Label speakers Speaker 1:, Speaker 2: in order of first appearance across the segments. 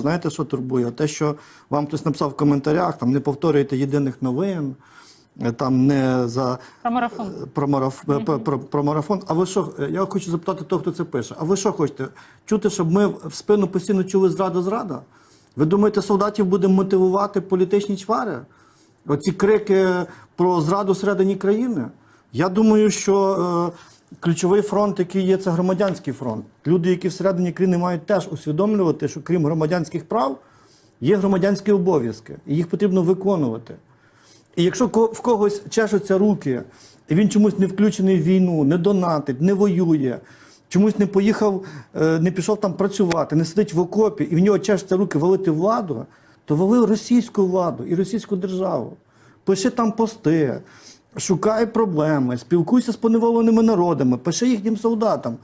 Speaker 1: Знаєте, що турбує? Те, що вам хтось написав в коментарях, там не повторюйте єдиних новин, е, там не за
Speaker 2: Про марафон.
Speaker 1: про, мараф... е, про, про, про марафон. А ви що? е, Я хочу запитати того, хто це пише. А ви що хочете? Чути, щоб ми в спину постійно чули зрада зрада? Ви думаєте, солдатів буде мотивувати політичні чвари? Оці крики про зраду всередині країни? Я думаю, що е, ключовий фронт, який є, це громадянський фронт. Люди, які всередині країни мають теж усвідомлювати, що крім громадянських прав є громадянські обов'язки, і їх потрібно виконувати. І якщо в когось чешуться руки, і він чомусь не включений в війну, не донатить, не воює, чомусь не поїхав, е, не пішов там працювати, не сидить в окопі, і в нього чешуться руки валити владу, то вали російську владу і російську державу. Пиши там пости, шукай проблеми, спілкуйся з поневоленими народами, пиши їхнім солдатам.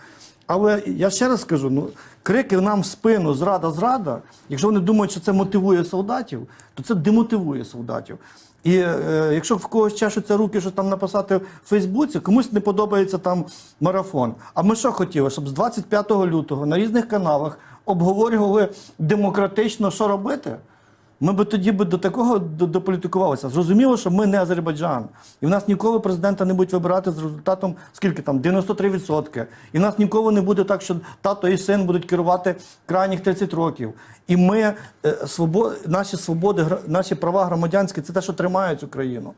Speaker 1: Але я ще раз скажу: ну крики нам в спину зрада, зрада. Якщо вони думають, що це мотивує солдатів, то це демотивує солдатів. І е, якщо в когось чешуться руки, що там написати в Фейсбуці, комусь не подобається там марафон. А ми що хотіли, щоб з 25 лютого на різних каналах обговорювали демократично, що робити? Ми би тоді би до такого до- дополітикувалися. Зрозуміло, що ми не Азербайджан. І в нас ніколи президента не будуть вибирати з результатом скільки там 93%. І в нас ніколи не буде так, що тато і син будуть керувати крайніх 30 років. І ми е, свобо... наші свободи, наші права громадянські це те, що тримає цю країну.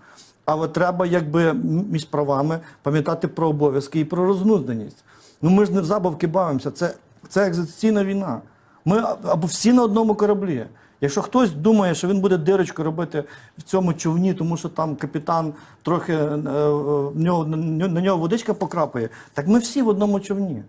Speaker 1: Але треба, якби між правами пам'ятати про обов'язки і про рознузданість. Ну ми ж не в забавки бавимося. Це, це екзистенційна війна. Ми або всі на одному кораблі. Якщо хтось думає, що він буде дирочку робити в цьому човні, тому що там капітан трохи е, е, на нього водичка покрапає, так ми всі в одному човні.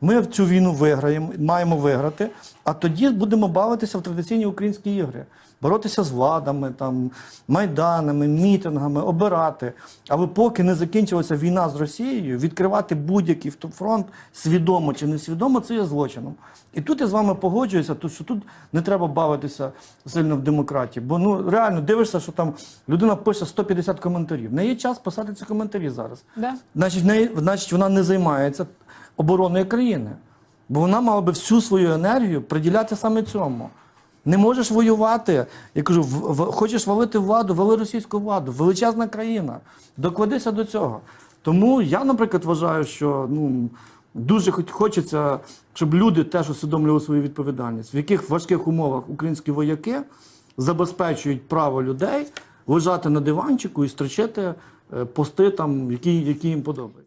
Speaker 1: Ми в цю війну виграємо, маємо виграти, а тоді будемо бавитися в традиційні українські ігри, боротися з владами, там, майданами, мітингами, обирати. Але поки не закінчилася війна з Росією, відкривати будь-який фронт свідомо чи несвідомо, це є злочином. І тут я з вами погоджуюся, що тут не треба бавитися сильно в демократії. Бо ну реально дивишся, що там людина пише 150 коментарів. Не є час писати ці коментарі зараз.
Speaker 2: Да?
Speaker 1: Значить, в неї, значить, вона не займається обороною країни. Бо вона мала би всю свою енергію приділяти саме цьому. Не можеш воювати. Я кажу, в, в, хочеш валити владу, вали російську владу, величезна країна. Докладися до цього. Тому я, наприклад, вважаю, що ну, дуже хоч- хочеться, щоб люди теж усвідомлювали свою відповідальність, в яких важких умовах українські вояки забезпечують право людей лежати на диванчику і строчити е, пости, там, які, які їм подобаються.